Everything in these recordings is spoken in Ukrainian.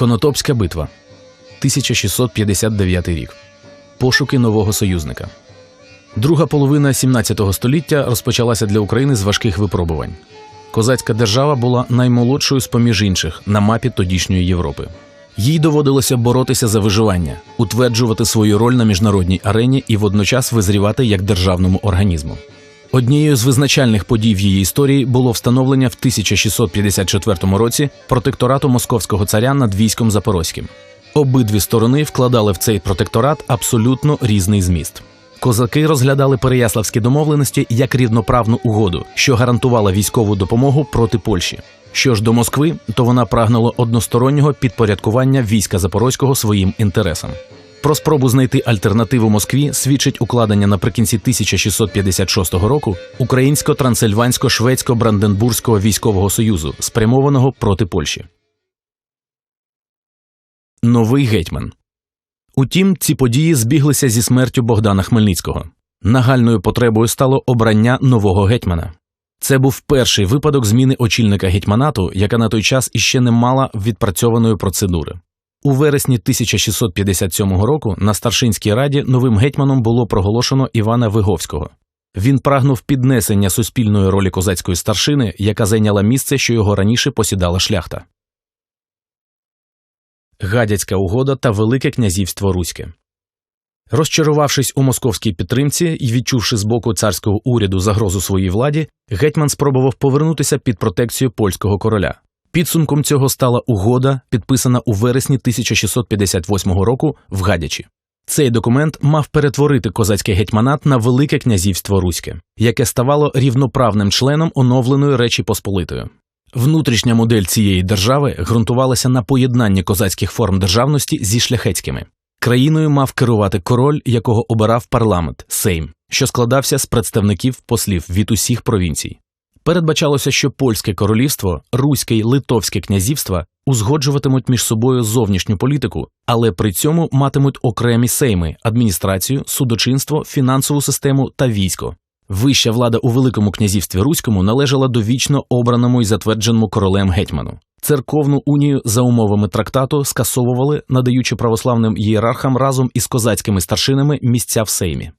Конотопська битва 1659 рік. Пошуки нового союзника. Друга половина 17 століття розпочалася для України з важких випробувань. Козацька держава була наймолодшою з поміж інших на мапі тодішньої Європи. Їй доводилося боротися за виживання, утверджувати свою роль на міжнародній арені і водночас визрівати як державному організму. Однією з визначальних подій в її історії було встановлення в 1654 році протекторату московського царя над військом Запорозьким. Обидві сторони вкладали в цей протекторат абсолютно різний зміст. Козаки розглядали переяславські домовленості як рівноправну угоду, що гарантувала військову допомогу проти Польщі. Що ж до Москви, то вона прагнула одностороннього підпорядкування війська Запорозького своїм інтересам. Про спробу знайти альтернативу Москві свідчить укладення наприкінці 1656 року українсько-трансильвансько-шведсько-бранденбурзького військового союзу, спрямованого проти Польщі. Новий гетьман. Утім, ці події збіглися зі смертю Богдана Хмельницького. Нагальною потребою стало обрання нового гетьмана. Це був перший випадок зміни очільника гетьманату, яка на той час іще не мала відпрацьованої процедури. У вересні 1657 року на старшинській раді новим гетьманом було проголошено Івана Виговського. Він прагнув піднесення суспільної ролі козацької старшини, яка зайняла місце, що його раніше посідала шляхта. Гадяцька угода та Велике князівство Руське. Розчарувавшись у московській підтримці і відчувши з боку царського уряду загрозу своїй владі, гетьман спробував повернутися під протекцію польського короля. Підсумком цього стала угода, підписана у вересні 1658 року в Гадячі. Цей документ мав перетворити козацький гетьманат на Велике князівство Руське, яке ставало рівноправним членом оновленої Речі Посполитої. Внутрішня модель цієї держави ґрунтувалася на поєднанні козацьких форм державності зі шляхетськими. Країною мав керувати король, якого обирав парламент Сейм, що складався з представників послів від усіх провінцій. Передбачалося, що польське королівство, руське й литовське князівства узгоджуватимуть між собою зовнішню політику, але при цьому матимуть окремі сейми, адміністрацію, судочинство, фінансову систему та військо. Вища влада у Великому князівстві Руському належала до вічно обраному і затвердженому королем гетьману. Церковну унію за умовами трактату скасовували, надаючи православним ієрархам разом із козацькими старшинами місця в сеймі.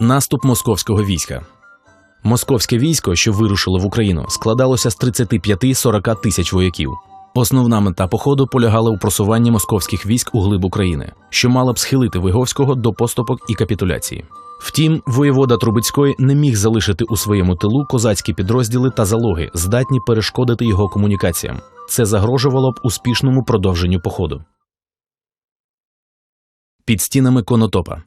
Наступ московського війська. Московське військо, що вирушило в Україну, складалося з 35-40 тисяч вояків. Основна мета походу полягала у просуванні московських військ у глиб України, що мала б схилити Виговського до поступок і капітуляції. Втім, воєвода Трубецької не міг залишити у своєму тилу козацькі підрозділи та залоги, здатні перешкодити його комунікаціям. Це загрожувало б успішному продовженню походу. Під стінами Конотопа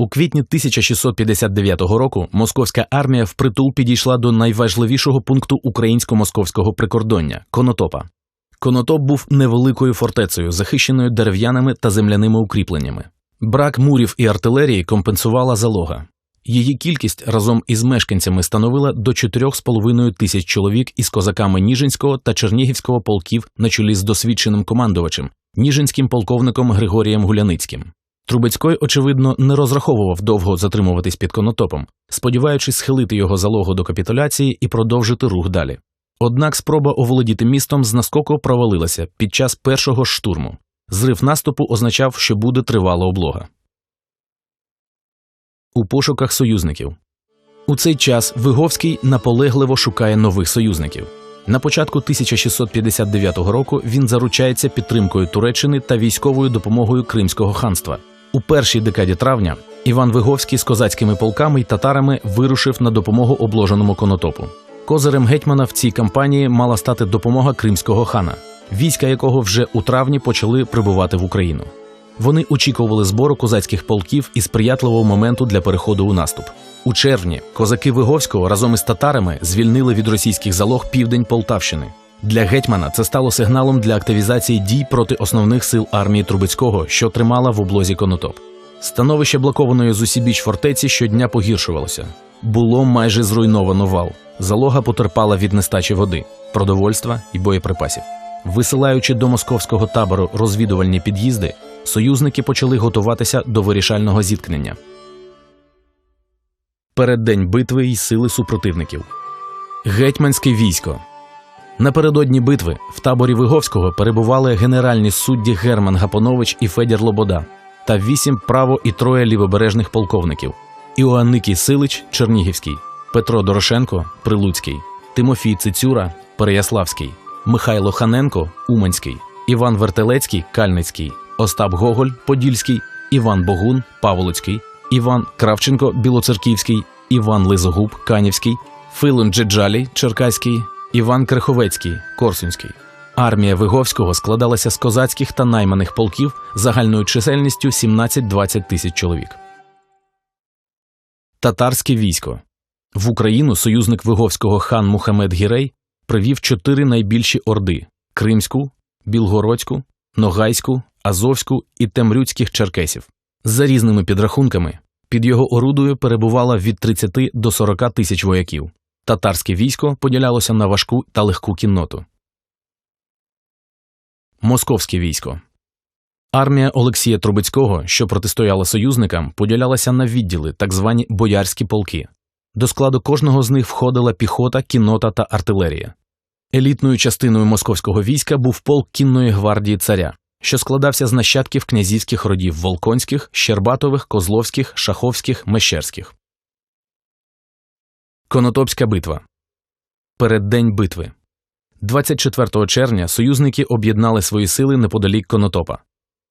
у квітні 1659 року московська армія впритул підійшла до найважливішого пункту українсько-московського прикордоння Конотопа. Конотоп був невеликою фортецею, захищеною дерев'яними та земляними укріпленнями. Брак мурів і артилерії компенсувала залога. Її кількість разом із мешканцями становила до 4,5 тисяч чоловік із козаками Ніжинського та Чернігівського полків на чолі з досвідченим командувачем, ніжинським полковником Григорієм Гуляницьким. Трубецький, очевидно, не розраховував довго затримуватись під конотопом, сподіваючись схилити його залогу до капітуляції і продовжити рух далі. Однак спроба оволодіти містом з наскоку провалилася під час першого штурму. Зрив наступу означав, що буде тривала облога. У пошуках союзників у цей час Виговський наполегливо шукає нових союзників. На початку 1659 року він заручається підтримкою Туреччини та військовою допомогою Кримського ханства. У першій декаді травня Іван Виговський з козацькими полками й татарами вирушив на допомогу обложеному конотопу. Козирем гетьмана в цій кампанії мала стати допомога кримського хана, війська якого вже у травні почали прибувати в Україну. Вони очікували збору козацьких полків і сприятливого моменту для переходу у наступ. У червні козаки Виговського разом із татарами звільнили від російських залог південь Полтавщини. Для гетьмана це стало сигналом для активізації дій проти основних сил армії Трубецького, що тримала в облозі Конотоп. Становище блокованої зусібіч фортеці щодня погіршувалося. Було майже зруйновано вал. Залога потерпала від нестачі води, продовольства і боєприпасів. Висилаючи до московського табору розвідувальні під'їзди, союзники почали готуватися до вирішального зіткнення. Переддень битви й сили супротивників. Гетьманське військо. Напередодні битви в таборі Виговського перебували генеральні судді Герман Гапонович і Федір Лобода та вісім право і троє лівобережних полковників: Іоанникій Силич Чернігівський, Петро Дорошенко Прилуцький, Тимофій Цицюра Переяславський, Михайло Ханенко Уманський, Іван Вертелецький Кальницький, Остап Гоголь Подільський, Іван Богун Павлоцький, Іван Кравченко Білоцерківський, Іван Лизогуб Канівський, Филон Джеджалій Черкаський, Іван Креховецький Корсунський. Армія Виговського складалася з козацьких та найманих полків загальною чисельністю 17-20 тисяч чоловік. Татарське військо в Україну союзник Виговського хан Мухамед Гірей привів чотири найбільші орди: Кримську, Білгородську, Ногайську, Азовську і Темрюцьких черкесів. За різними підрахунками, під його орудою перебувало від 30 до 40 тисяч вояків. Татарське військо поділялося на важку та легку кінноту. Московське військо Армія Олексія Трубецького, що протистояла союзникам, поділялася на відділи, так звані боярські полки. До складу кожного з них входила піхота, кіннота та артилерія. Елітною частиною московського війська був полк кінної гвардії царя, що складався з нащадків князівських родів Волконських, Щербатових, Козловських, Шаховських, Мещерських. Конотопська битва Переддень битви 24 червня союзники об'єднали свої сили неподалік Конотопа.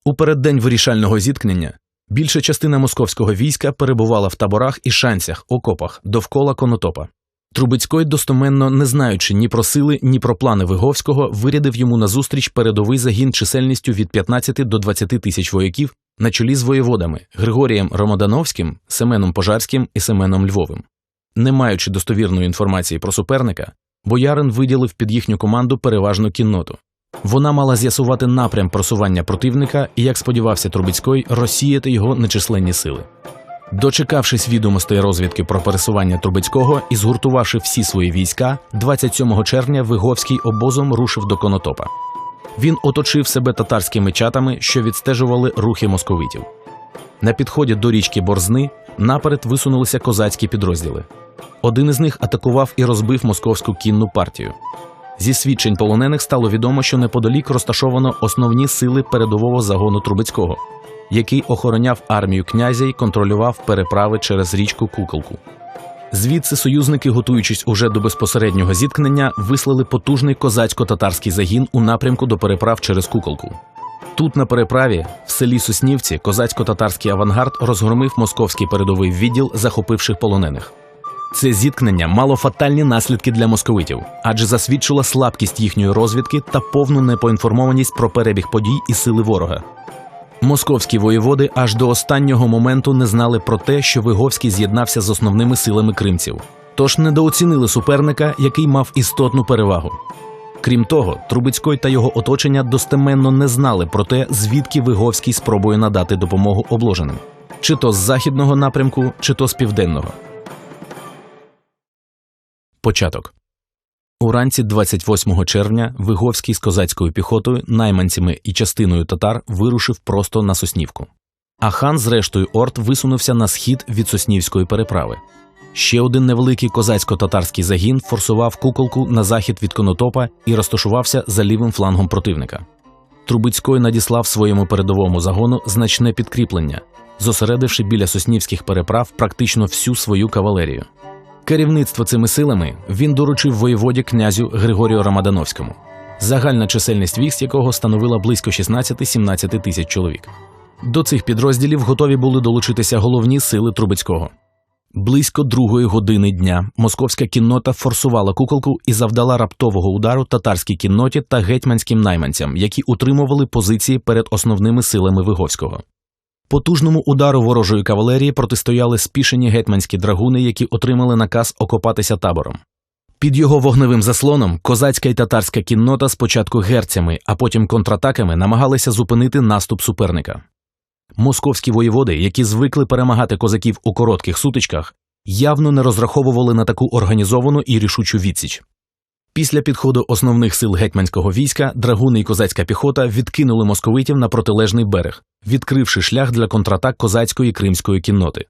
У переддень вирішального зіткнення більша частина московського війська перебувала в таборах і шанцях, окопах довкола Конотопа. Трубецький, достоменно не знаючи ні про сили, ні про плани Виговського, вирядив йому назустріч передовий загін чисельністю від 15 до 20 тисяч вояків на чолі з воєводами Григорієм Ромодановським, Семеном Пожарським і Семеном Львовим. Не маючи достовірної інформації про суперника, боярин виділив під їхню команду переважну кінноту. Вона мала з'ясувати напрям просування противника і, як сподівався Трубецький, розсіяти його нечисленні сили. Дочекавшись відомостей розвідки про пересування Трубецького і згуртувавши всі свої війська, 27 червня Виговський обозом рушив до Конотопа. Він оточив себе татарськими чатами, що відстежували рухи московитів. На підході до річки Борзни наперед висунулися козацькі підрозділи. Один із них атакував і розбив московську кінну партію. Зі свідчень полонених стало відомо, що неподалік розташовано основні сили передового загону Трубецького, який охороняв армію князя й контролював переправи через річку Куколку. Звідси союзники, готуючись уже до безпосереднього зіткнення, вислали потужний козацько-татарський загін у напрямку до переправ через Куколку. Тут, на переправі, в селі Соснівці, козацько-татарський авангард розгромив московський передовий відділ, захопивших полонених. Це зіткнення мало фатальні наслідки для московитів, адже засвідчило слабкість їхньої розвідки та повну непоінформованість про перебіг подій і сили ворога. Московські воєводи аж до останнього моменту не знали про те, що Виговський з'єднався з основними силами кримців, тож недооцінили суперника, який мав істотну перевагу. Крім того, Трубецький та його оточення достеменно не знали про те, звідки Виговський спробує надати допомогу обложеним чи то з західного напрямку, чи то з південного. Початок Уранці 28 червня Виговський з козацькою піхотою, найманцями і частиною татар вирушив просто на Соснівку. А хан, з рештою орд, висунувся на схід від Соснівської переправи. Ще один невеликий козацько-татарський загін форсував куколку на захід від Конотопа і розташувався за лівим флангом противника. Трубицький надіслав своєму передовому загону значне підкріплення, зосередивши біля соснівських переправ практично всю свою кавалерію. Керівництво цими силами він доручив воєводі князю Григорію Рамадановському, загальна чисельність військ якого становила близько 16-17 тисяч чоловік. До цих підрозділів готові були долучитися головні сили Трубецького. Близько другої години дня московська кіннота форсувала куколку і завдала раптового удару татарській кінноті та гетьманським найманцям, які утримували позиції перед основними силами Виговського. Потужному удару ворожої кавалерії протистояли спішені гетьманські драгуни, які отримали наказ окопатися табором. Під його вогневим заслоном козацька й татарська кіннота спочатку герцями, а потім контратаками намагалися зупинити наступ суперника. Московські воєводи, які звикли перемагати козаків у коротких сутичках, явно не розраховували на таку організовану і рішучу відсіч. Після підходу основних сил гетьманського війська драгуни і козацька піхота відкинули московитів на протилежний берег, відкривши шлях для контратак козацької кримської кінноти.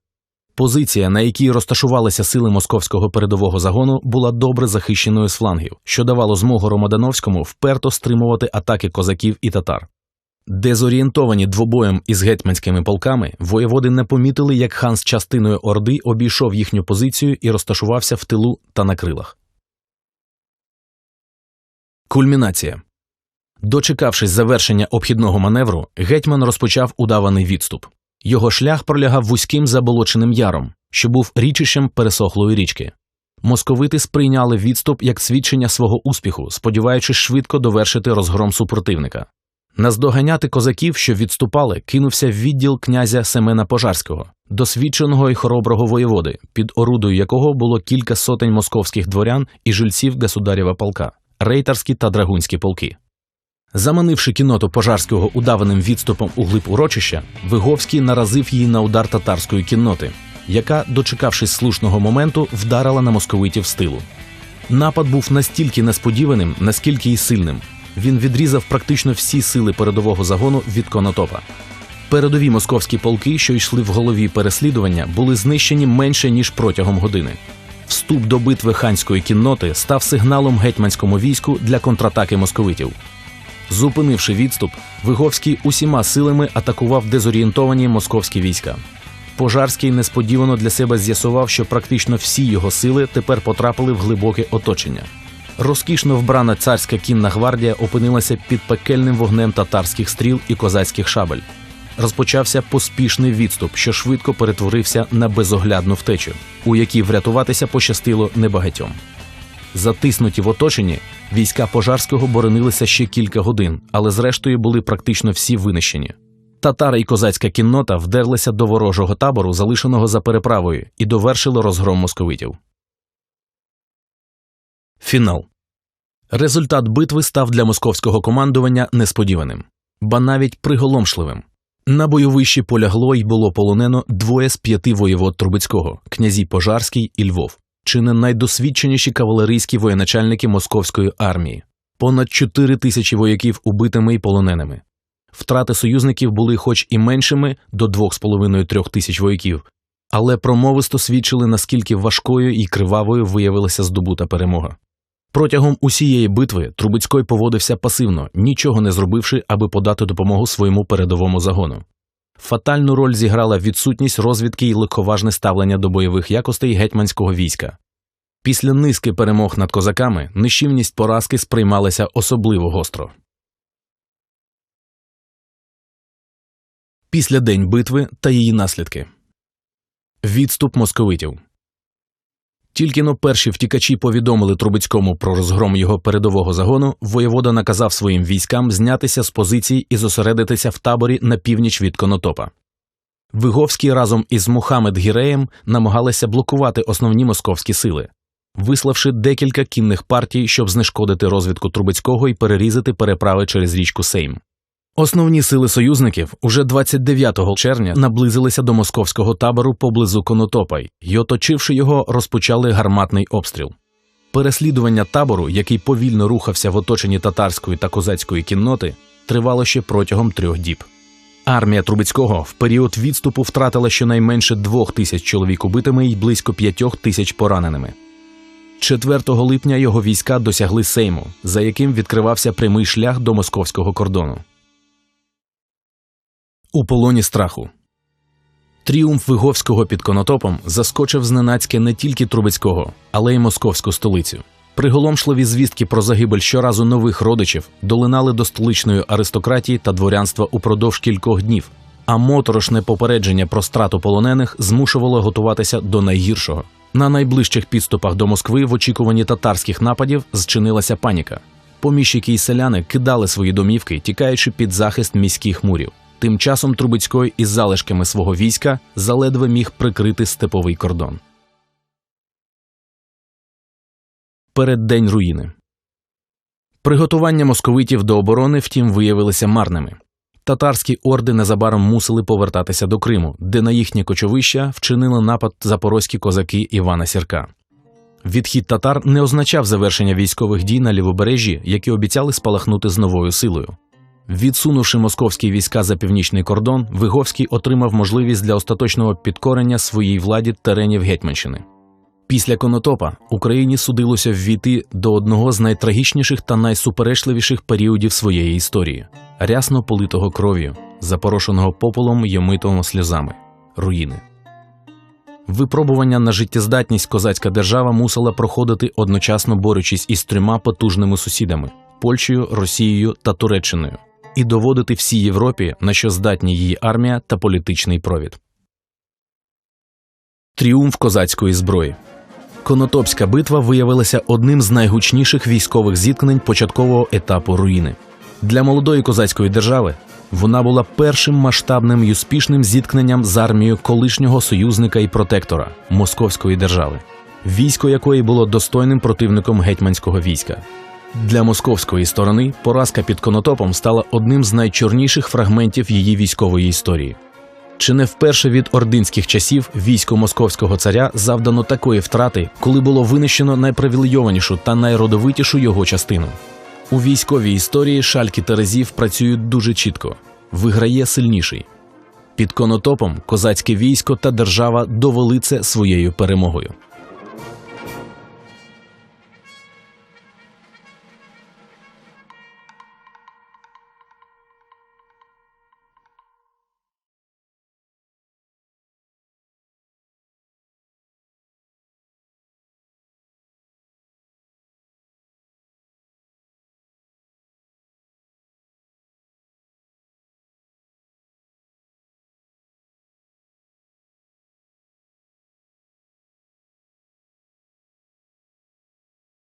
Позиція, на якій розташувалися сили московського передового загону, була добре захищеною з флангів, що давало змогу Ромадановському вперто стримувати атаки козаків і татар. Дезорієнтовані двобоєм із гетьманськими полками, воєводи не помітили, як хан з частиною Орди обійшов їхню позицію і розташувався в тилу та на крилах. Кульмінація. Дочекавшись завершення обхідного маневру, гетьман розпочав удаваний відступ. Його шлях пролягав вузьким заболоченим яром, що був річищем пересохлої річки. Московити сприйняли відступ як свідчення свого успіху, сподіваючись швидко довершити розгром супротивника. Наздоганяти козаків, що відступали, кинувся в відділ князя Семена Пожарського, досвідченого і хороброго воєводи, під орудою якого було кілька сотень московських дворян і жильців государєва полка, рейтарські та драгунські полки. Заманивши кіноту пожарського удаваним відступом у глиб урочища, Виговський наразив її на удар татарської кінноти, яка, дочекавшись слушного моменту, вдарила на московитів з тилу. Напад був настільки несподіваним, наскільки й сильним. Він відрізав практично всі сили передового загону від конотопа. Передові московські полки, що йшли в голові переслідування, були знищені менше ніж протягом години. Вступ до битви ханської кінноти став сигналом гетьманському війську для контратаки московитів. Зупинивши відступ, Виговський усіма силами атакував дезорієнтовані московські війська. Пожарський несподівано для себе з'ясував, що практично всі його сили тепер потрапили в глибоке оточення. Розкішно вбрана царська кінна гвардія опинилася під пекельним вогнем татарських стріл і козацьких шабель. Розпочався поспішний відступ, що швидко перетворився на безоглядну втечу, у якій врятуватися пощастило небагатьом. Затиснуті в оточенні, війська пожарського боронилися ще кілька годин, але зрештою були практично всі винищені. Татари і козацька кіннота вдерлися до ворожого табору, залишеного за переправою, і довершили розгром московитів. Фінал результат битви став для московського командування несподіваним, ба навіть приголомшливим. На бойовищі полягло й було полонено двоє з п'яти воєвод Трубецького князі Пожарський і Львов чи не найдосвідченіші кавалерійські воєначальники московської армії, понад 4 тисячі вояків убитими і полоненими. Втрати союзників були хоч і меншими до 2,5-3 тисяч вояків, але промовисто свідчили, наскільки важкою і кривавою виявилася здобута перемога. Протягом усієї битви Трубецький поводився пасивно, нічого не зробивши, аби подати допомогу своєму передовому загону. Фатальну роль зіграла відсутність розвідки і легковажне ставлення до бойових якостей гетьманського війська. Після низки перемог над козаками нищівність поразки сприймалася особливо гостро. Після день битви та її наслідки відступ московитів. Тільки но перші втікачі повідомили Трубецькому про розгром його передового загону, воєвода наказав своїм військам знятися з позицій і зосередитися в таборі на північ від Конотопа. Виговський разом із Мухаммед Гіреєм намагалися блокувати основні московські сили, виславши декілька кінних партій, щоб знешкодити розвідку Трубецького і перерізати переправи через річку Сейм. Основні сили союзників уже 29 червня наблизилися до московського табору поблизу Конотопа й, оточивши його, розпочали гарматний обстріл. Переслідування табору, який повільно рухався в оточенні татарської та козацької кінноти, тривало ще протягом трьох діб. Армія Трубецького в період відступу втратила щонайменше двох тисяч чоловік убитими і близько п'ятьох тисяч пораненими. 4 липня його війська досягли Сейму, за яким відкривався прямий шлях до московського кордону. У полоні страху. Тріумф Виговського під Конотопом заскочив зненацьке не тільки Трубецького, але й московську столицю. Приголомшливі звістки про загибель щоразу нових родичів долинали до столичної аристократії та дворянства упродовж кількох днів, а моторошне попередження про страту полонених змушувало готуватися до найгіршого. На найближчих підступах до Москви в очікуванні татарських нападів зчинилася паніка. Поміщики і селяни кидали свої домівки, тікаючи під захист міських мурів. Тим часом Трубецький із залишками свого війська заледве міг прикрити степовий кордон. Переддень руїни. Приготування московитів до оборони, втім, виявилися марними. Татарські орди незабаром мусили повертатися до Криму, де на їхнє кочовища вчинили напад запорозькі козаки Івана Сірка. Відхід татар не означав завершення військових дій на лівобережжі, які обіцяли спалахнути з новою силою. Відсунувши московські війська за північний кордон, Виговський отримав можливість для остаточного підкорення своїй владі теренів Гетьманщини. Після Конотопа Україні судилося ввійти до одного з найтрагічніших та найсуперечливіших періодів своєї історії рясно политого кров'ю, запорошеного пополом й омитого сльозами руїни. Випробування на життєздатність козацька держава мусила проходити одночасно борючись із трьома потужними сусідами Польщею, Росією та Туреччиною, і доводити всій Європі, на що здатні її армія та політичний провід. Тріумф козацької зброї. Конотопська битва виявилася одним з найгучніших військових зіткнень початкового етапу руїни. Для молодої козацької держави вона була першим масштабним і успішним зіткненням з армією колишнього союзника і протектора Московської держави, військо якої було достойним противником гетьманського війська. Для московської сторони поразка під Конотопом стала одним з найчорніших фрагментів її військової історії. Чи не вперше від ординських часів війську московського царя завдано такої втрати, коли було винищено найпривілейованішу та найродовитішу його частину? У військовій історії шальки терезів працюють дуже чітко виграє сильніший. Під конотопом козацьке військо та держава довели це своєю перемогою.